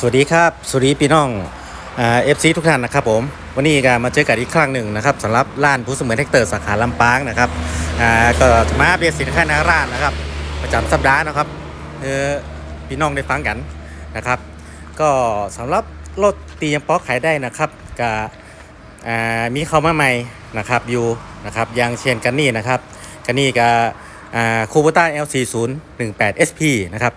สวัสดีครับสวัสดีพี่น้องเอฟซีทุกท่านนะครับผมวันนี้ก็มาเจอกันอีกครั้งหนึ่งนะครับสำหรับร้านผู้เสมือนแท็กเตอร์สาขาลำปางนะครับก็มาเบียร์สินค้าหนาร้านนะครับ ประจำสัปดาห์นะครับเออพี่น้องได้ฟังกันนะครับ ก็สำหรับรถตียังป๊อกขายได้นะครับก็มีเข้ามาใหม่นะครับอยู่นะครับอย่างเช่นกันนี่นะครับกันนี่ก็คูบูต้า L4018 SP นะครับ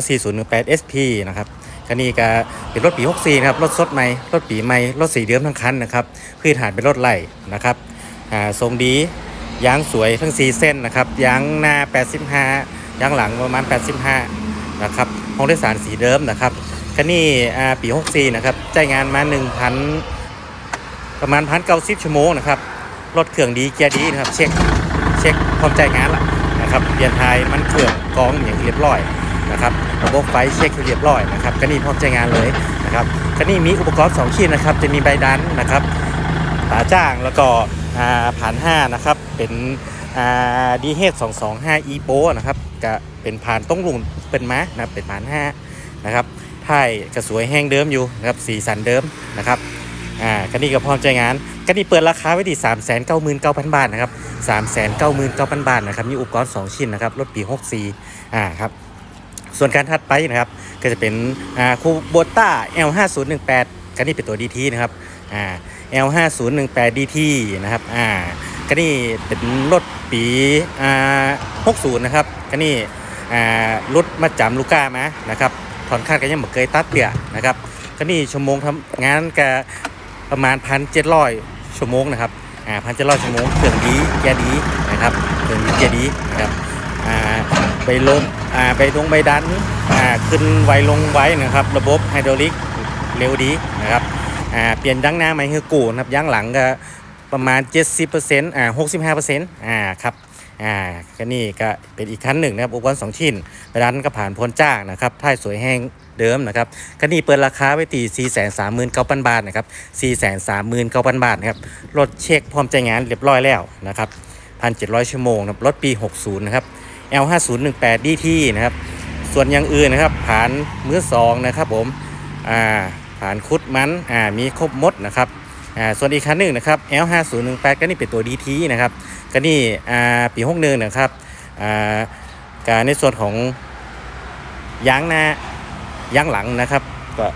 L4018 SP นะครับ คันนี้ก็เป็นรถปี 64นะครับ รถสดใหม่ รถปีใหม่ รถสีเดิมทั้งคันนะครับ พื้นฐานเป็นรถไหลนะครับทรงดี ยางสวยทั้ง 4 เส้นนะครับ ยางหน้า 85 ยางหลังประมาณ 85 นะครับห้องโดยสารสีเดิมนะครับคันนี้ปี 64 นะครับจ่ายงานมา 1,000 ประมาณพันเก้าสิบชั่วโมงนะครับ รถเครื่องดีเกียร์ดีนะครับ เช็ค เช็คความจ่ายงานละนะครับ เปลี่ยนไทยมันเครื่องกองอย่างเรียบร้อย นะครับระบบไฟเช็คเรียบร้อยนะครับก็นี่พร้อมใช้งานเลยนะครับก็นี่มีอุปกรณ์2ชิ้นนะครับจะมีใบดันนะครับตาจ้างแล้วก็อ่าผ่าน5นะครับเป็นดีเฮด225 e p o นะครับก็เป็นผ่านต้องลุงเป็นม้านะเป็นผ่าน5นะครับท้ายกระสวยแห้งเดิมอยู่นะครับสีสันเดิมนะครับอ่าก็นี่ก็พร้อมใช้งานก็นี่เปิดราคาไว้ที่3 9 9 0 0 0 บาทนะครับ3 9 9 9 0 0 บาทนะครับมีอุปกรณ์ 2 ชิ้นนะครับรถปี 64อ่าครับ ส่วนการถัดไปนะครับ ก็จะเป็นคูโบต้า L5018 ก็นี่เป็นตัว DT นะครับ L5018 DT นะครับก็นี่เป็นรถปี60 นะครับก็นี่อ่ารถมาจำลูก้ามานะครับถอนคาดก็ยังบ่เคยตัดเตี่ยนะครับก็นี่ชั่วโมงทำงานก็ประมาณ 1,700 ชั่วโมงนะครับอ่า1,700ชั่วโมงเครื่องดีแกยร์ดีนะครับเครื่องดีแกยร์ดีนะครับ ไปลงไปลงใบดันขึ้นไวลงไว้นะครับ ระบบไฮดรอลิกเร็วดีนะครับเปลี่ยนยางหน้าใหม่ให้กูนะครับยางหลังก็ประมาณ 70%อ่า65%อ่าครับอ่าก็นี่ก็เป็นอีกคันหนึ่งนะครับอุปกรณ์สองชิ้นใบดันก็ผ่านพ้นจ้างนะครับท้ายสวยแห้งเดิมนะครับคันนี้เปิดราคาไว้ตี 439,000 บาทนะครับ 439,000 บาทนะครับ รถเช็คพร้อมใจงานเรียบร้อยแล้วนะครับ 1,700 ชั่วโมงนะครับ รถปี 60 นะครับ L5018 DT นะครับ ส่วนอย่างอื่นนะครับ ผ่านมือสองนะครับผมอ่าผ่านคุดมันอ่ามีครบมดนะครับอ่าส่วนอีกคันหนึ่งนะครับ L5018 ก็นี่เป็นตัว DT นะครับก็นี่อ่าปี61นะครับอ่าการในส่วนของยางหน้ายางหลังนะครับ ก็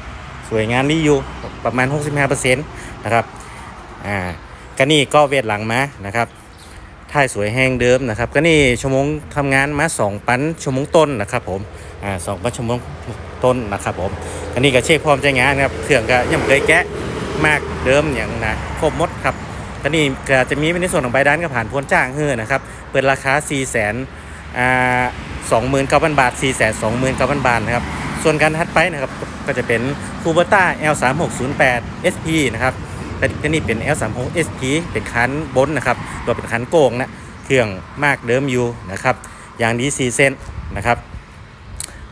สวยงามนี่อยู่ประมาณ 65%นะครับอ่าก็นี่ก็เวทหลังมานะครับ ท่ายสวยแห้งเดิมนะครับ ก็นี่ชั่วโมงทำงานมา 2 ปันชั่วโมงต้นนะครับผมอ่าสองปันชั่วโมงต้นนะครับผมอันนี้ก็เช็คพร้อมใช้งานครับเครื่องก็ยังบ่เคยแกะมากเดิมอย่างนะครบหมดครับก็นี่ก็จะมีในส่วนของใบด้านก็ผ่านพ้นจ้างเฮือนะครับเปิดราคา 4 0 0 0 0 0อ่าสองหมื่นเก้าพันบาท4 2 9 0 0 0 บาทนะครับส่วนการทัดไปนะครับก็จะเป็นคูเบต้า L3608 SP นะครับ แต่ก็นี่เป็น L36 SP เป็นคันบนนะครับตัวเป็นคันโกงนะเครื่องมากเดิมอยู่นะครับอย่างดีซีเซนนะครับ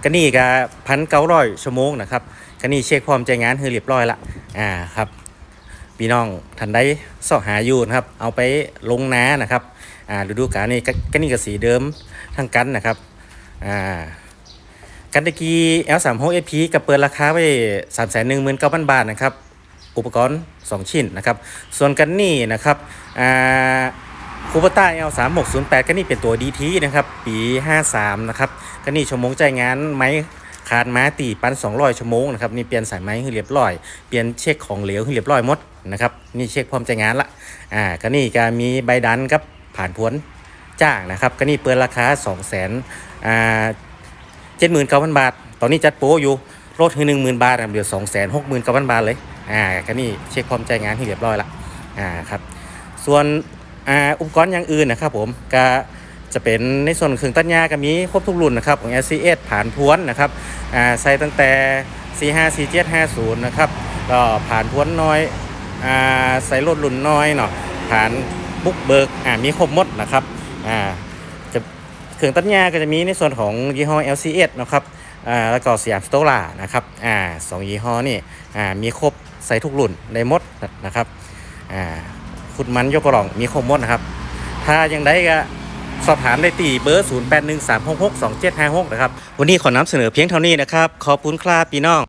ก็นี่ก็พันเก้าร้อยชั่วโมงนะครับก็นี่เช็คความใจงานคือเรียบร้อยละอ่าครับพี่น้องทันได้สอหาอยู่นะครับ เอาไปลงน้านะครับอ่าฤดูกาลนี่ก็นี่ก็สีเดิมทั้งกันนะครับอ่ากันตะกี้ L36 SP กับเปิดราคาไว้3 1 9 0 0 0 บาทนะครับ อุปกรณ์ 2 ชิ้นนะครับ ส่วนกันนี่นะครับคูปต้า L 3 6 0 8ก็นี่เป็นตัว DT นะครับ ปี 53 นะครับก็นี่ชั่วโมงใจงานไม้ขาดม้าตีปัน200ชั่วโมงนะครับนี่เปลี่ยนสายไม้ให้เรียบร้อย เปลี่ยนเช็คของเหลวให้เรียบร้อยหมดนะครับนี่เช็คพร้อมใจงานละอ่าก็นี่ก็มีใบดันครับผ่านพ้นจ้างนะครับก็นี่เปิดราคา 2 0 0 0 0 0อ่าเจ็ดหมื่นเก้าพันบาท ตอนนี้จัดโปรอยู่ลดให้หนึ่งหมื่นบาท เดี๋ยวสองแสนหกหมื่นเก้าพันบาทเลย อ่าก็นี่เช็คความใจงานให้เรียบร้อยละอ่าครับส่วนอ่าอุปกรณ์อย่างอื่นนะครับผมก็จะเป็นในส่วนเครื่องตัดหญ้าก็มีครบทุกรุ่นนะครับของ LCS ผ่านพวนนะครับอ่าใส่ตั้งแต่ 45 47 50 นะครับก็ผ่านพวนน้อยอ่าใส่รถรุ่นน้อยเนาะผ่านบุกเบิกอ่ามีครบหมดนะครับอ่าจะเครื่องตัดหญ้าก็จะมีในส่วนของยี่ห้อ LCS นะครับอ่าแล้วก็สยามสโตล่านะครับอ่าสองยี่ห้อนี่อ่ามีครบ ใส่ทุกรุ่นในมดนะครับอ่าขุดมันยกกระหล่องมีครบมดนะครับ ถ้ายังได้ก็สอบถามได้ตีเบอร์ 0813662756 นะครับ วันนี้ขอนำเสนอเพียงเท่านี้นะครับ ขอบคุณครับพี่น้อง